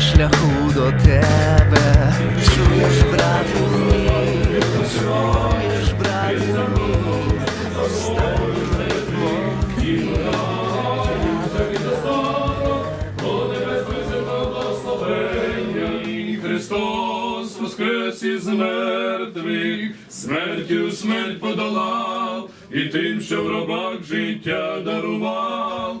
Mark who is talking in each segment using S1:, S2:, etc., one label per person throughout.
S1: шляху до тебе. Чуєш, брате мій, чуєш, брате мій, останнім ритмом
S2: Христос воскрес із мертвих, смертю смерть подолав, і тим, що в робах життя дарував.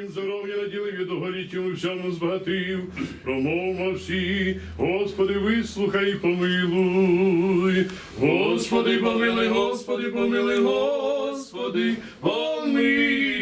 S2: Він здоров'я наділив і догоріть всьому збагатив. Промовма всі, Господи, вислухай і помилуй. Господи, помилуй, Господи, помилуй, Господи, помилуй.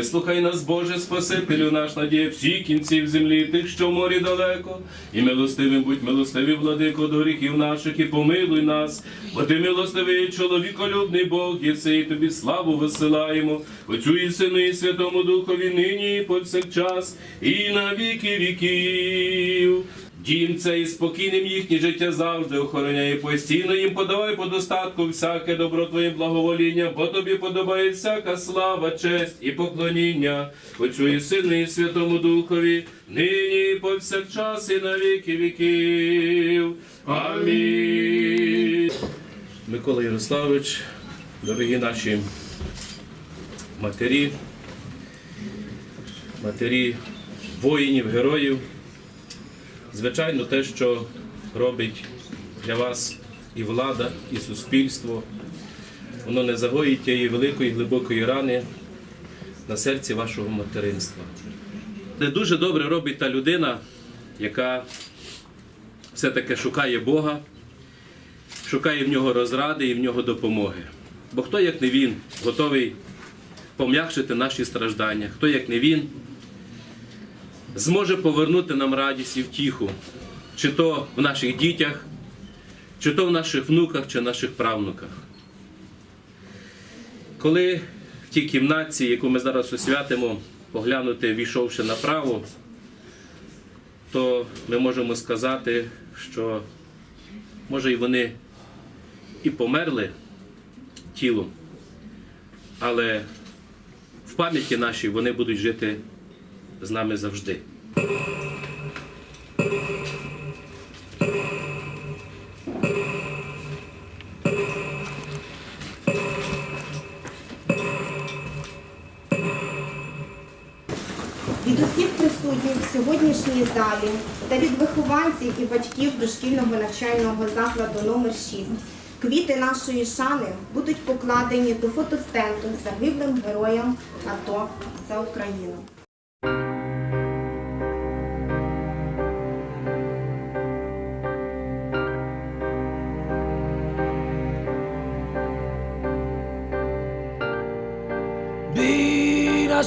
S2: Вислухай нас, Боже, Спасителю наш надія всіх кінців землі, тих, що в морі далеко, і милостивим будь милостивий, владико, до гріхів наших, і помилуй нас, бо ти милостивий, чоловіколюбний Бог, єси, і тобі славу висилаємо, Отцю і Сину, і Святому Духові, нині, і повсякчас, і на віки віків. Дім цей спокійним їхнє життя завжди охороняє постійно їм подавай по достатку всяке добро Твоїм благовоління, бо тобі подобає всяка слава, честь і поклоніння Отцю і Сину, і Святому Духові, нині і повсякчас, і на віки віків. Амінь. Микола Ярославович, дорогі наші матері, матері воїнів, героїв. Звичайно, те, що робить для вас і влада, і суспільство, воно не загоїть тієї великої глибокої рани на серці вашого материнства. Не дуже добре робить та людина, яка все-таки шукає Бога, шукає в нього розради і в нього допомоги. Бо хто, як не він, готовий пом'якшити наші страждання, хто, як не він, зможе повернути нам радість і втіху, чи то в наших дітях, чи то в наших внуках, чи наших правнуках. Коли в тій кімнаті, яку ми зараз освятимо, поглянути, війшовши направо, то ми можемо сказати, що може і вони і померли тілом, але в пам'яті нашій вони будуть жити з нами завжди.
S3: Від усіх присутніх в сьогоднішній залі та від вихованців і батьків дошкільного навчального закладу номер 6 квіти нашої шани будуть покладені до фотостенду загиблим героям АТО за Україну.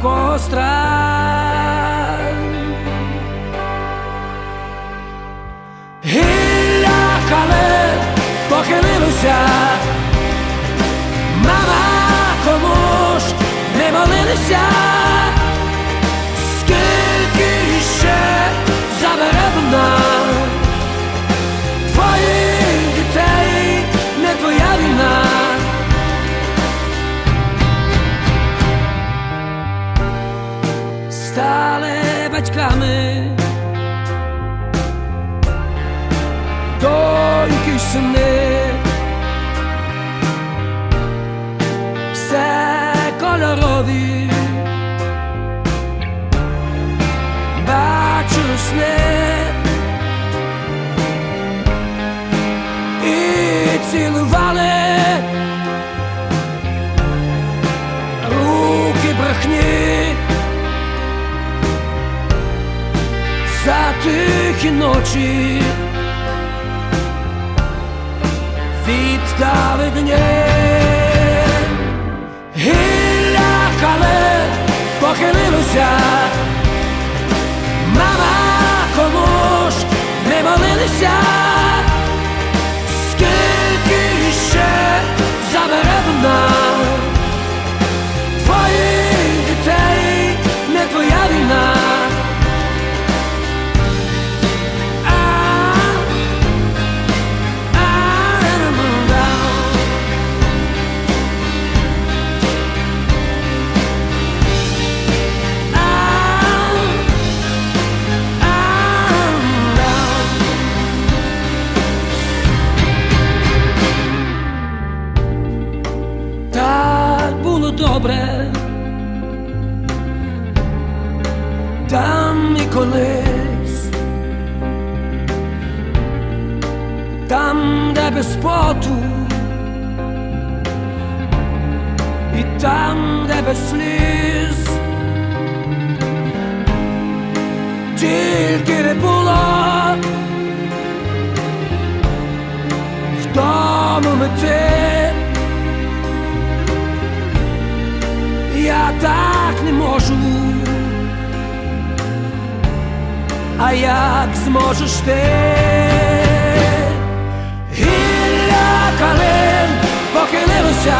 S4: А в когось страх. Гілля кале похилилося, бачу. І цілували. Руки брехні. За тихі ночі. Віддали дні. Гілля кале похилилося там, де без поту, і там, де без сліз, тільки не було в тому мети. Я так не можу. А як зможеш ти? Гілля калин похилилося,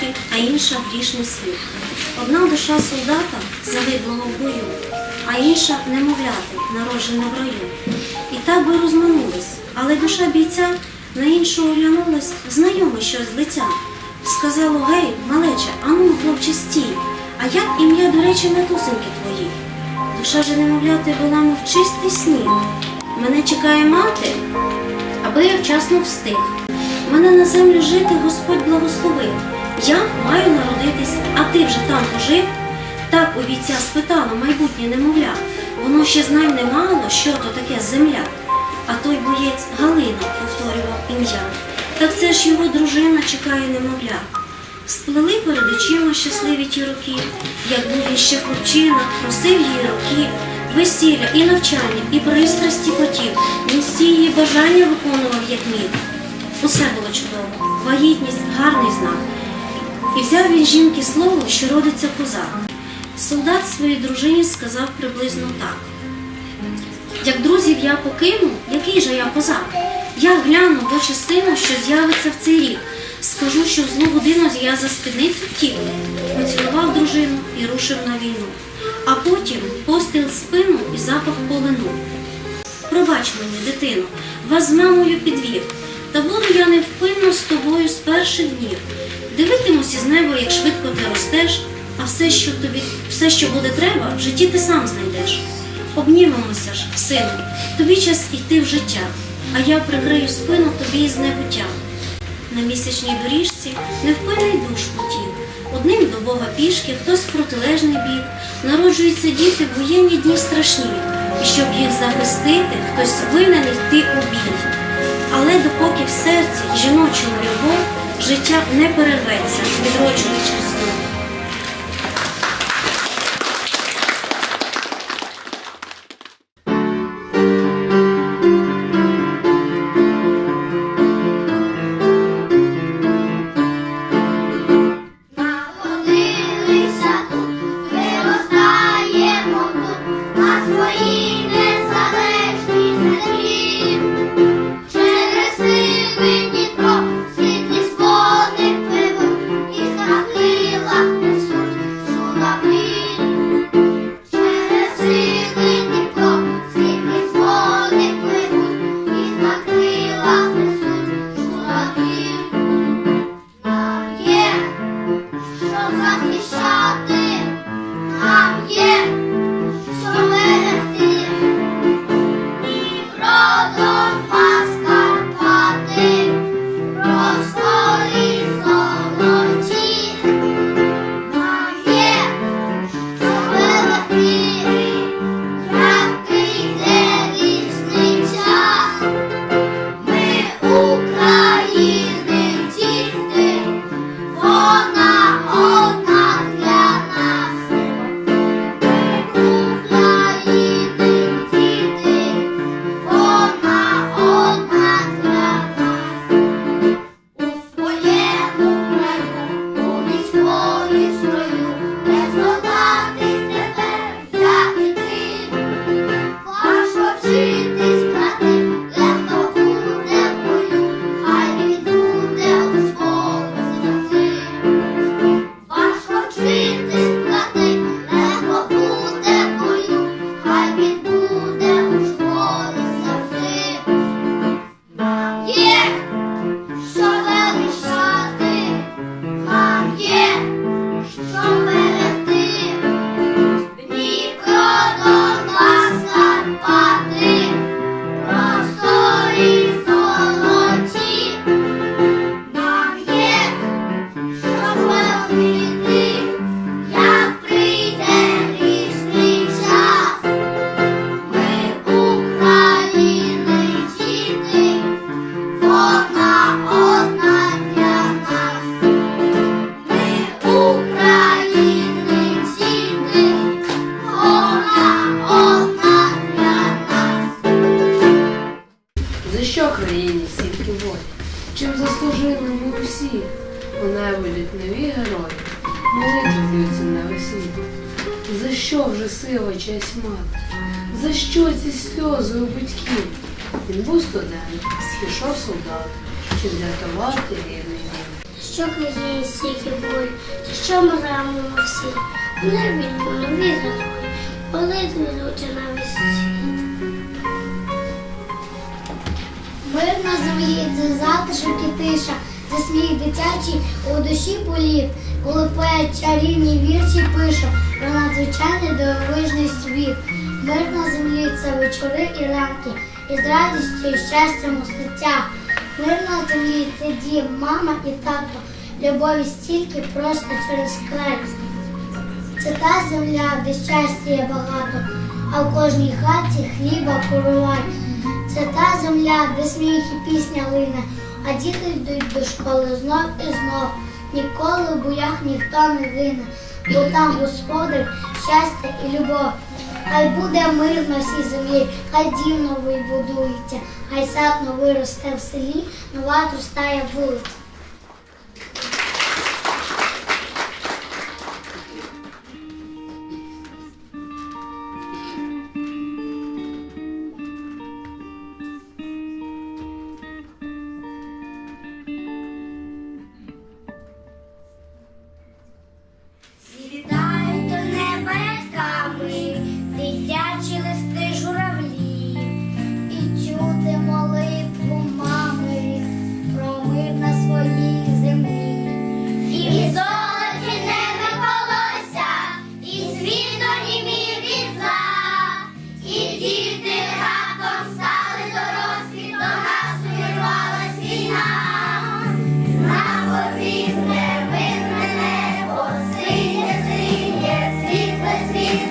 S5: Бога а інша грішний світ. Одна душа солдата, загиблого в бою, а інша немовляти, народжена в раю. І так би розминулись, але душа бійця на іншу оглянулась, знайоме щось з лиця. Сказало, гей, малече, ану, хлопче, стій, а як ім'я, до речі, матусеньки твої? Душа же немовляти була мов чистий сніг. Мене чекає мати, аби я вчасно встиг. Мене на землю жити Господь благословив. Я маю народитись, а ти вже там пожив. Так у війця спитала майбутнє немовля. Воно ще знань не мало, що то таке земля. А той боєць Галина повторював ім'я. Так це ж його дружина чекає немовля. Сплели перед очима щасливі ті роки, як був він ще хлопчина, просив її роки, весілля і навчання, і пристрасті хотів. Він всі її бажання виконував, як міг. Усе було чудово, вагітність гарний знак. І взяв він жінки слово, що родиться козак. Солдат своїй дружині сказав приблизно так. Як друзів я покину, який же я козак? Я гляну в очі сину, що з'явиться в цей рік. Скажу, що в злу годину я за спідницю втік. Поцілував дружину і рушив на війну. А потім постріл спину і запах полину. Пробач мені, дитино, вас з мамою підвів. Та буду я невпинно з тобою з перших днів. Дивитимусь із неба, як швидко ти ростеш, а все, що тобі, все, що буде треба, в житті ти сам знайдеш. Обнімемося ж, сину, тобі час іти в життя.
S6: а я прикрию спину тобі із небуття. На місячній доріжці невпинний душ потік. Одним до Бога пішки, хтось в протилежний бік. Народжуються діти в воєнні дні страшні. І щоб їх захистити, хтось винен йти у бій. Але допоки в серці жіночому любов, життя не перерветься, відроджуючи знов.
S7: Сила честь мати? За що ці сльози у батьків? Він був студент, пішов солдат, щоб врятувати рідний дім.
S8: Що країні стільки боль, за що ми рамимо всі? Небі нові герої, молитви йдуть на весні. Мир на землі це затишок і тиша, це сміх дитячий у душі політ, коли поет чарівні вірші пише про надзвичайний дивовижний світ. Мир на землі це вечори і ранки, із радістю і щастям у серцях. Мир на землі це дім, мама і тато, любові стільки просто через край. Це та земля, де щастя є багато, а в кожній хаті хліба коровай. Це та земля, де сміх і пісня лине, а діти йдуть до школи знов і знов. Ніколи в боях ніхто не гине, бо там господар, щастя і любов. Хай буде мир на всій землі, хай дім новий будується, хай сад новий росте в селі, нова тростає вулиця.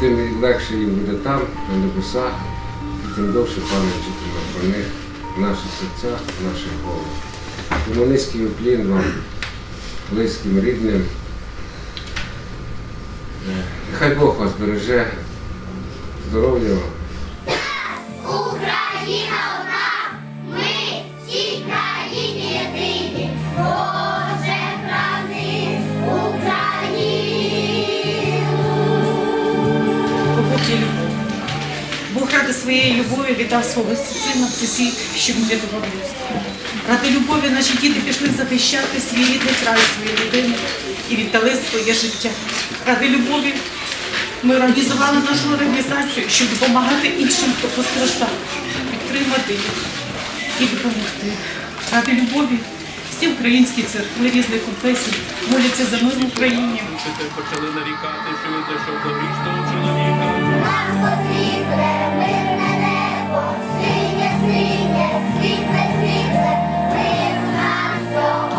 S9: тим легше їм буде там, на небесах, і тим довше пам'ять житиме про них в серця, наші голови. Тому низький уклін вам, близьким, рідним. Е, Нехай Бог вас береже, здоров'я вам.
S6: Україна
S10: Своєї любові віддав свого сина в цей світ, щоб ми рятували людство. Ради любові наші діти пішли захищати свій рідний край, свою родину і віддали своє життя. Ради любові ми організували нашу організацію, щоб допомагати іншим, хто постраждав, підтримати їх і допомогти. Ради любові всі українські церкви різних конфесій моляться за мир в Україні.
S2: Почали нарікати, що він зайшов до грішного чоловіка
S6: синє, синє, світле, світле, ми нас всього.